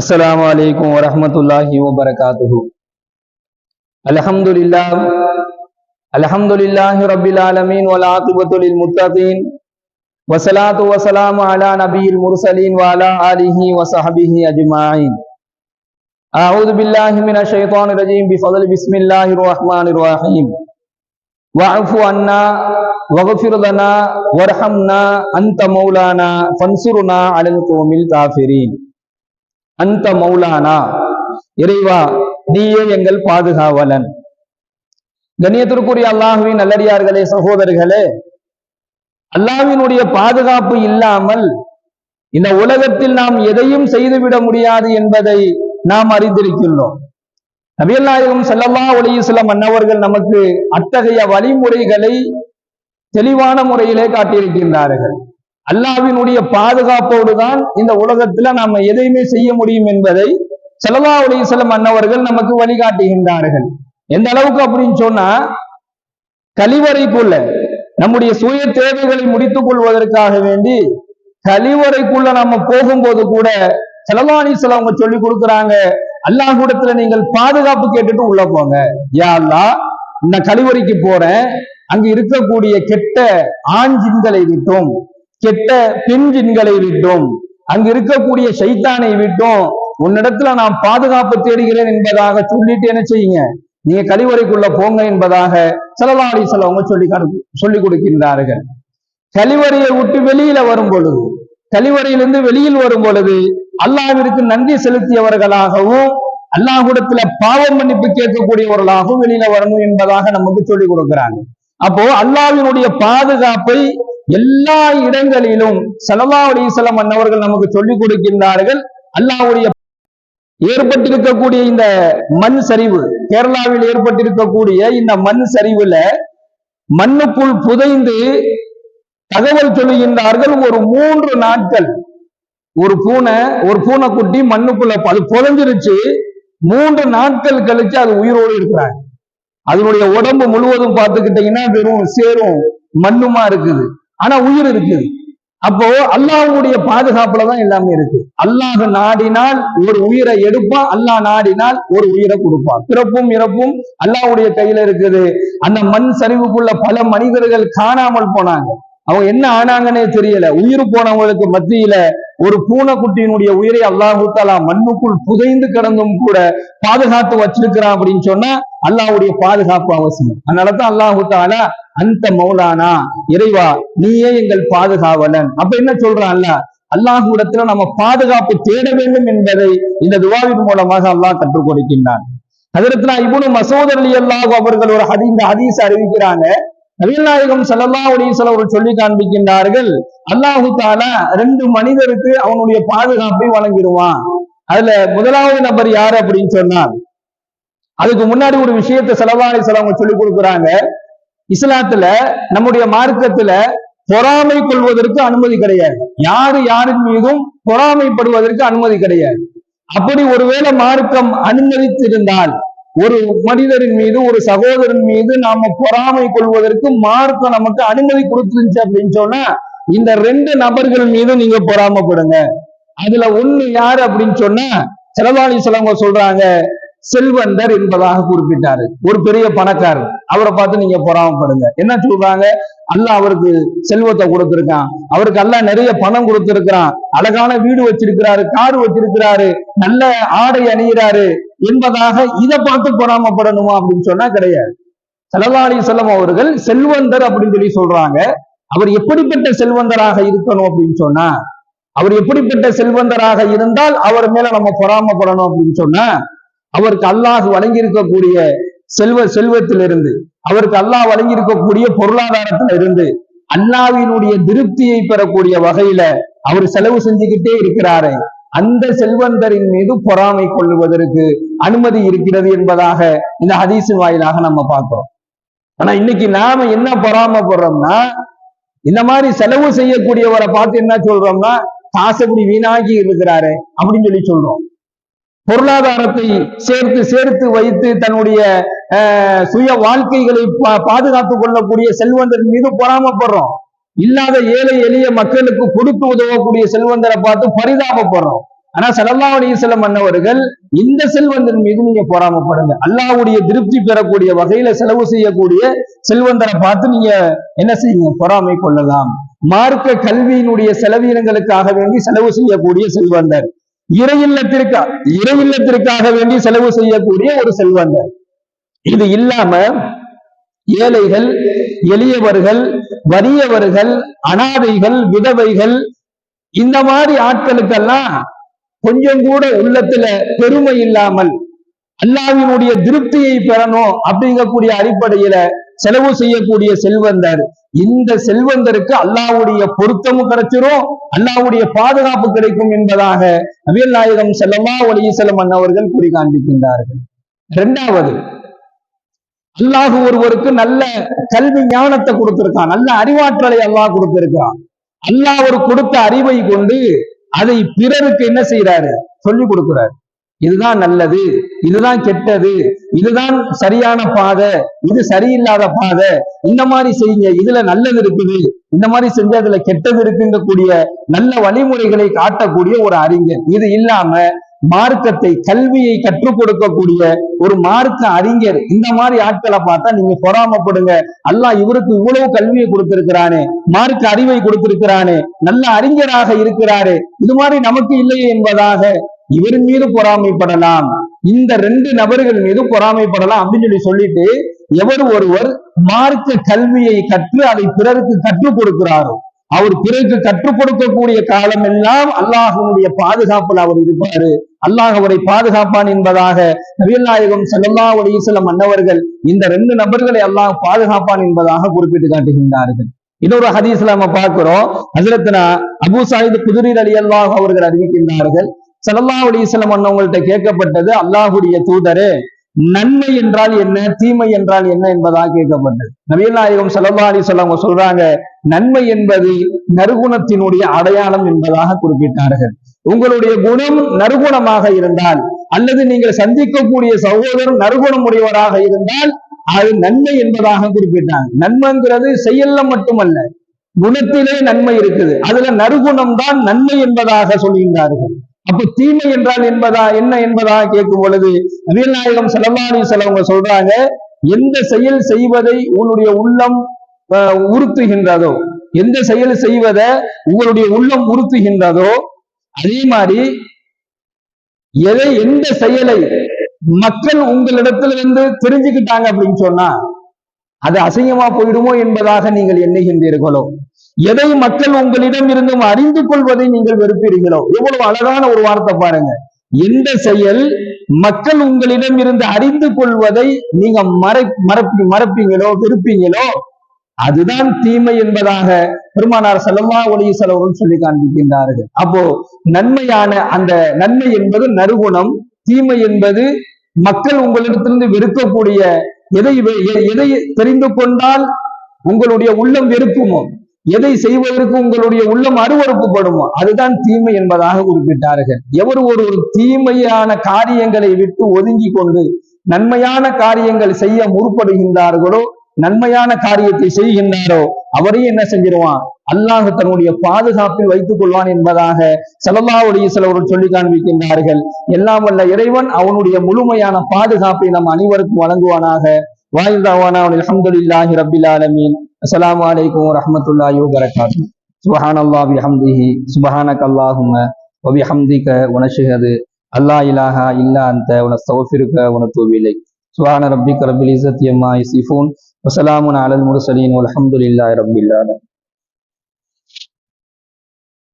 അസ്സലാമു അലൈക്കും വറഹമത്തല്ലാഹി വബർക്കാത്തുഹു അലഹമുല്ലാ അലഹമുല്ലാഹി رب ആലമീൻ വലാഖിബത്തുൽ മുത്തഖീൻ വസ്സലാത്തു വസ്സലാമു على നബിയിൽ മുർസലീൻ وعلى ആലിഹി വസഹബിഹി അജ്മാഈൻ أعوذ بالله من الشيطان الرجيم بفضل بسم الله الرحمن الرحيم. وعفو عنا وغفر لنا ورحمنا أنت مولانا فانصرنا على القوم الكافرين. அந்த மௌலானா. இறைவா நீயே எங்கள் பாதுகாவலன். கண்ணியத்திற்குரிய அல்லாஹுவின் நல்லடியார்களே சகோதரர்களே அல்லாஹினுடைய பாதுகாப்பு இல்லாமல் இந்த உலகத்தில் நாம் எதையும் செய்துவிட முடியாது என்பதை நாம் அறிந்திருக்கின்றோம். நபிகள் நாயகம் ஸல்லல்லாஹு அலைஹி வஸல்லம் அன்னவர்கள் நமக்கு அத்தகைய வழிமுறைகளை தெளிவான முறையிலே காட்டியிருக்கின்றார்கள். அல்லாஹ்வினுடைய பாதுகாப்போடு தான் இந்த உலகத்துல நாம எதையுமே செய்ய முடியும் என்பதை ஸல்லல்லாஹு அலைஹி வஸல்லம் அன்னவர்கள் நமக்கு வழிகாட்டுகின்றார்கள். எந்த அளவுக்கு அப்படின்னு சொன்னா கழிவறை போல நம்முடைய சுய தேவைகளை முடித்துக் கொள்வதற்காக வேண்டி கழிவறைக்குள்ள நம்ம போகும்போது கூட செலவாணி அவங்க சொல்லி கொடுக்குறாங்க அல்லாஹ்விடத்துல நீங்கள் பாதுகாப்பு கேட்டுட்டு உள்ள போங்க. யா அல்லாஹ் இந்த கழிவறைக்கு போறேன் அங்க இருக்கக்கூடிய கெட்ட ஆண் ஜின்களை விட்டும். கெட்ட பெண் ஜின்களை விட்டோம். அங்கு இருக்கக்கூடிய சைத்தானை விட்டும். உன்னிடத்துல நான் பாதுகாப்பு தேடுகிறேன் என்பதாக சொல்லிட்டு என்ன செய்யுங்க? நீங்க கழிவறைக்குள்ள போங்க என்பதாக செலவாடி செலவங்க சொல்லி சொல்லி கொடுக்கின்றார்கள். கழிவறையை விட்டு வெளியில வரும் பொழுது கழிவறையிலிருந்து வெளியில் வரும் பொழுது அல்லாவிற்கு நன்றி செலுத்தியவர்களாகவும் அல்லாஹ்விடத்துல பாவ மன்னிப்பு கேட்கக்கூடியவர்களாகவும் வெளியில வரணும் என்பதாக நமக்கு சொல்லி கொடுக்கிறாங்க. அப்போ அல்லாவினுடைய பாதுகாப்பை எல்லா இடங்களிலும் செலவாவுடைய அலைஹி அன்னவர்கள் நமக்கு சொல்லிக் கொடுக்கின்றார்கள். அல்லாவுடைய ஏற்பட்டிருக்கக்கூடிய இந்த மண் சரிவு கேரளாவில் ஏற்பட்டிருக்கக்கூடிய இந்த மண் சரிவுல மண்ணுக்குள் புதைந்து தகவல் சொல்லுகின்றார்கள். ஒரு மூன்று நாட்கள் ஒரு பூனை ஒரு பூனைக்குட்டி மண்ணுக்குள்ள அது புதைஞ்சிருச்சு. மூன்று நாட்கள் கழிச்சு அது உயிரோடு இருக்கிறாங்க. அதனுடைய உடம்பு முழுவதும் பார்த்துக்கிட்டீங்கன்னா வெறும் சேரும் மண்ணுமா இருக்குது. ஆனா உயிர் இருக்குது. அப்போ அல்லாஹ்வுடைய பாதுகாப்புல தான் எல்லாமே இருக்கு. அல்லாஹ் நாடினால் ஒரு உயிரை எடுப்பான் அல்லாஹ் நாடினால் ஒரு உயிரை கொடுப்பான். பிறப்பும் இறப்பும் அல்லாஹ்வுடைய கையில இருக்குது. அந்த மண் சரிவுக்குள்ள பல மனிதர்கள் காணாமல் போனாங்க. அவங்க என்ன ஆனாங்கன்னே தெரியல. உயிர் போனவங்களுக்கு மத்தியில ஒரு பூனைக்குட்டியினுடைய உயிரை அல்லாஹு தாலா மண்ணுக்குள் புதைந்து கிடந்தும் கூட பாதுகாத்து வச்சிருக்கிறான் அப்படின்னு சொன்னா அல்லாஹ்வுடைய பாதுகாப்பு அவசியம். அதனாலதான் அல்லாஹு தாலா அந்த மௌலானா இறைவா நீயே எங்கள் பாதுகாவலன். அப்ப என்ன சொல்றான்ல? அல்லாஹ்விடத்துல நம்ம பாதுகாப்பு தேட வேண்டும் என்பதை இந்த துவாவின் மூலமாக அல்லாஹ் கற்றுக் கொடுக்கின்றான். ஹதரத்னா இவனு மசோதர் அலி அல்லாஹ் அவர்கள் ஒரு ஹதி இந்த ஹதீஸ் அறிவிக்கிறாங்க. நபிகள் நாயகம் ஸல்லல்லாஹு அவர்கள் சொல்லி காண்பிக்கின்றார்கள் அல்லாஹு தாலா ரெண்டு மனிதருக்கு அவனுடைய பாதுகாப்பை வழங்கிடுவான். அதுல முதலாவது நபர் யாரு அப்படின்னு சொன்னார் அதுக்கு முன்னாடி ஒரு விஷயத்தை ஸல்லல்லாஹு அலைஹி அவங்க சொல்லி கொடுக்குறாங்க. இஸ்லாத்துல நம்முடைய மார்க்கத்துல பொறாமை கொள்வதற்கு அனுமதி கிடையாது. யாரு யாரின் மீதும் பொறாமைப்படுவதற்கு அனுமதி கிடையாது. அப்படி ஒருவேளை மார்க்கம் அனுமதித்திருந்தால் ஒரு மனிதரின் மீது ஒரு சகோதரன் மீது நாம பொறாமை கொள்வதற்கு மார்க்கம் நமக்கு அனுமதி கொடுத்துருந்துச்சு அப்படின்னு சொன்னா இந்த ரெண்டு நபர்கள் மீது நீங்க பொறாமைப்படுங்க. அதுல ஒண்ணு யாரு அப்படின்னு சொன்னா செலவாளி சிலவங்க சொல்றாங்க. செல்வந்தர் என்பதாக குறிப்பிட்டாரு. ஒரு பெரிய பணக்காரர். அவரை பார்த்து நீங்க பொறாமப்படுங்க. என்ன சொல்றாங்க? அல்லாஹ் அவருக்கு செல்வத்தை கொடுத்திருக்கான். அவருக்கு அல்லாஹ் நிறைய பணம் கொடுத்திருக்கிறான். அழகான வீடு வச்சிருக்கிறாரு கார் வச்சிருக்கிறாரு நல்ல ஆடை அணிகிறாரு என்பதாக இதை பார்த்து பொறாமப்படணுமா அப்படின்னு சொன்னா கிடையாது. செலவாளி செல்லம் அவர்கள் செல்வந்தர் அப்படின்னு சொல்லி சொல்றாங்க. அவர் எப்படிப்பட்ட செல்வந்தராக இருக்கணும் அப்படின்னு சொன்னா அவர் எப்படிப்பட்ட செல்வந்தராக இருந்தால் அவர் மேல நம்ம பொறாமப்படணும் அப்படின்னு சொன்னா அவருக்கு அல்லாஹ் வழங்கி இருக்கக்கூடிய செல்வ செல்வத்திலிருந்து அவருக்கு அல்லாஹ் வழங்கி இருக்கக்கூடிய பொருளாதாரத்துல இருந்து அல்லாவினுடைய திருப்தியை பெறக்கூடிய வகையில அவர் செலவு செஞ்சுக்கிட்டே இருக்கிறாரு. அந்த செல்வந்தரின் மீது பொறாமை கொள்ளுவதற்கு அனுமதி இருக்கிறது என்பதாக இந்த ஹதீசின் வாயிலாக நம்ம பார்க்கிறோம். ஆனா இன்னைக்கு நாம என்ன பொறாமப்படுறோம்னா இந்த மாதிரி செலவு செய்யக்கூடியவரை பார்த்து என்ன சொல்றோம்னா காசு இப்படி வீணாக்கி இருக்கிறாரு அப்படின்னு சொல்லி சொல்றோம். பொருளாதாரத்தை சேர்த்து சேர்த்து வைத்து தன்னுடைய அஹ், சுய வாழ்க்கைகளை பா- பாதுகாத்துக் கொள்ளக்கூடிய செல்வந்தர் மீது பொறாமப்படுறோம். இல்லாத ஏழை எளிய மக்களுக்கு கொடுத்து உதவக்கூடிய செல்வந்தரை பார்த்து பரிதாபப்படுறோம். ஆனா ஸல்லல்லாஹு அலைஹி மன்னவர்கள் அன்னவர்கள் இந்த செல்வந்தன் மீது நீங்க பொறாமப்படுங்க. அல்லாவுடைய திருப்தி பெறக்கூடிய வகையில செலவு செய்யக்கூடிய செல்வந்தரை பார்த்து நீங்க என்ன செய்யுங்க? பொறாமை கொள்ளலாம். மார்க்க கல்வியினுடைய செலவீனங்களுக்காக வேண்டி செலவு செய்யக்கூடிய செல்வந்தர். இறையில்லத்திற்கா இறையில்லத்திற்காக வேண்டி செலவு செய்யக்கூடிய ஒரு செல்வந்தர் இது இல்லாம ஏழைகள் எளியவர்கள் வறியவர்கள் அனாதைகள் விதவைகள் இந்த மாதிரி ஆட்களுக்கெல்லாம் கொஞ்சம் கூட உள்ளத்துல பெருமை இல்லாமல் அல்லாவினுடைய திருப்தியை பெறணும் அப்படிங்கக்கூடிய அடிப்படையில செலவு செய்யக்கூடிய செல்வந்தர். இந்த செல்வந்தருக்கு அல்லாஹ்வுடைய பொருத்தமும் கிடைச்சிரும் அல்லாஹ்வுடைய பாதுகாப்பு கிடைக்கும் என்பதாக நபிகள் நாயகம் செல்லமா அலைஹி வஸல்லம் அவர்கள் கூறி காண்பிக்கின்றார்கள் இரண்டாவது அல்லாஹ் ஒருவருக்கு நல்ல கல்வி ஞானத்தை கொடுத்திருக்கான் நல்ல அறிவாற்றலை அல்லாஹ் கொடுத்திருக்கான் அல்லாஹ் ஒரு கொடுத்த அறிவை கொண்டு அதை பிறருக்கு என்ன செய்யறாரு சொல்லி கொடுக்கிறாரு. இதுதான் நல்லது இதுதான் கெட்டது இதுதான் சரியான பாதை இது சரியில்லாத பாதை. இந்த மாதிரி செய்யுங்க இதுல நல்லது இருக்குது. இந்த மாதிரி செஞ்சு அதுல கெட்டது இருக்குங்கக்கூடிய நல்ல வழிமுறைகளை காட்டக்கூடிய ஒரு அறிஞர் இது இல்லாம மார்க்கத்தை கல்வியை கற்றுக் கொடுக்கக்கூடிய ஒரு மார்க்க அறிஞர். இந்த மாதிரி ஆட்களை பார்த்தா நீங்க பொறாமப்படுங்க. அல்லாஹ் இவருக்கு இவ்வளவு கல்வியை கொடுத்திருக்கிறானே மார்க்க அறிவை கொடுத்திருக்கிறானே நல்ல அறிஞராக இருக்கிறாரு. இது மாதிரி நமக்கு இல்லையே என்பதாக இவர் மீது பொறாமைப்படலாம். இந்த ரெண்டு நபர்கள் மீது பொறாமைப்படலாம் அப்படின்னு சொல்லி சொல்லிட்டு எவர் ஒருவர் மார்க்க கல்வியை கற்று அதை பிறருக்கு கற்றுக் கொடுக்கிறாரோ. அவர் பிறருக்கு கற்றுக் கொடுக்கக்கூடிய காலம் எல்லாம் அல்லாஹனுடைய பாதுகாப்புல அவர் இருப்பாரு. அல்லாஹ் அவரை பாதுகாப்பான் என்பதாக நபிகள் நாயகம் செல்லல்லா அலைஹி மன்னவர்கள் இந்த ரெண்டு நபர்களை அல்லாஹ் பாதுகாப்பான் என்பதாக குறிப்பிட்டு காட்டுகின்றார்கள். இன்னொரு ஹதீஸ்ல நம்ம பார்க்கிறோம். ஹஜரத்னா அபு சாயித் குதிரீர் அலி அல்லாஹ் அவர்கள் அறிவிக்கின்றார்கள். ஸல்லல்லாஹு அலைஹி அண்ணவங்கள்ட்ட கேட்கப்பட்டது அல்லாஹுடைய தூதரே. நன்மை என்றால் என்ன தீமை என்றால் என்ன என்பதாக கேட்கப்பட்டது. நவீன நாயகம் ஸல்லல்லாஹு அலைஹி அவங்க சொல்றாங்க நன்மை என்பது நறுகுணத்தினுடைய அடையாளம் என்பதாக குறிப்பிட்டார்கள். உங்களுடைய குணம் நறுகுணமாக இருந்தால் அல்லது நீங்கள் சந்திக்கக்கூடிய சகோதரர் நறுகுணம் உடையவராக இருந்தால் அது நன்மை என்பதாக குறிப்பிட்டாங்க. நன்மைங்கிறது செயல்ல மட்டுமல்ல குணத்திலே நன்மை இருக்குது. அதுல நறுகுணம் தான் நன்மை என்பதாக சொல்கின்றார்கள். அப்ப தீமை என்றால் என்பதா என்ன என்பதாக கேட்கும் பொழுது நபிகள் நாயகம் செலவாணி செலவங்க சொல்றாங்க எந்த செயல் செய்வதை உன்னுடைய உள்ளம் உறுத்துகின்றதோ எந்த செயல் செய்வதை உங்களுடைய உள்ளம் உறுத்துகின்றதோ அதே மாதிரி எதை எந்த செயலை மக்கள் உங்களிடத்துல இருந்து தெரிஞ்சுக்கிட்டாங்க அப்படின்னு சொன்னா அது அசிங்கமா போயிடுமோ என்பதாக நீங்கள் எண்ணுகின்றீர்களோ. எதை மக்கள் உங்களிடம் இருந்தும் அறிந்து கொள்வதை நீங்கள் வெறுப்பீர்களோ? எவ்வளவு அழகான ஒரு வார்த்தை பாருங்க. எந்த செயல் மக்கள் உங்களிடம் இருந்து அறிந்து கொள்வதை நீங்க மறை மறப்பி மறப்பீங்களோ? விருப்பீங்களோ அதுதான் தீமை என்பதாக பெருமானார் செல்லமா ஒளிய செலவர்கள் சொல்லி காண்பிக்கின்றார்கள். அப்போ நன்மையான அந்த நன்மை என்பது நறுகுணம் தீமை என்பது மக்கள் உங்களிடத்திலிருந்து வெறுக்கக்கூடிய எதை எதை தெரிந்து கொண்டால் உங்களுடைய உள்ளம் வெறுக்குமோ? எதை செய்வதற்கு உங்களுடைய உள்ளம் அருவறுப்புப்படுமோ அதுதான் தீமை என்பதாக குறிப்பிட்டார்கள். எவர் ஒரு ஒரு தீமையான காரியங்களை விட்டு ஒதுங்கி கொண்டு நன்மையான காரியங்கள் செய்ய முற்படுகின்றார்களோ நன்மையான காரியத்தை செய்கின்றாரோ அவரையும் என்ன செஞ்சிருவான்? அல்லாஹ் தன்னுடைய பாதுகாப்பில் வைத்துக் கொள்வான் என்பதாக செலவாவுடைய சிலவர்கள் சொல்லி காண்பிக்கின்றார்கள். எல்லாம் வல்ல இறைவன் அவனுடைய முழுமையான பாதுகாப்பை நம் அனைவருக்கும் வழங்குவானாக. வாய்ந்தாவானா அல்ஹம்துலில்லாஹி ரப்பில் ஆலமீன். அஸ்ஸலாமு அலைக்கும் வரஹ்மத்துல்லாஹி வபரகாத்துஹு. சுப்ஹானல்லாஹி பிஹம்திஹி. சுப்ஹானக அல்லாஹும்ம. வபிஹம்திக வனஷ்ஹது. அல்லா இலாஹா இல்லா அன்த. வனஸ்தக்ஃபிருக வனதூபு இலைக் ரப்பிக ரப்பில் இஸ்ஸத்தி அம்மா யசிஃபூன். வஸலாமுன் அலல் முர்சலீன். வல்ஹம்துலில்லாஹி ஆலமீன்.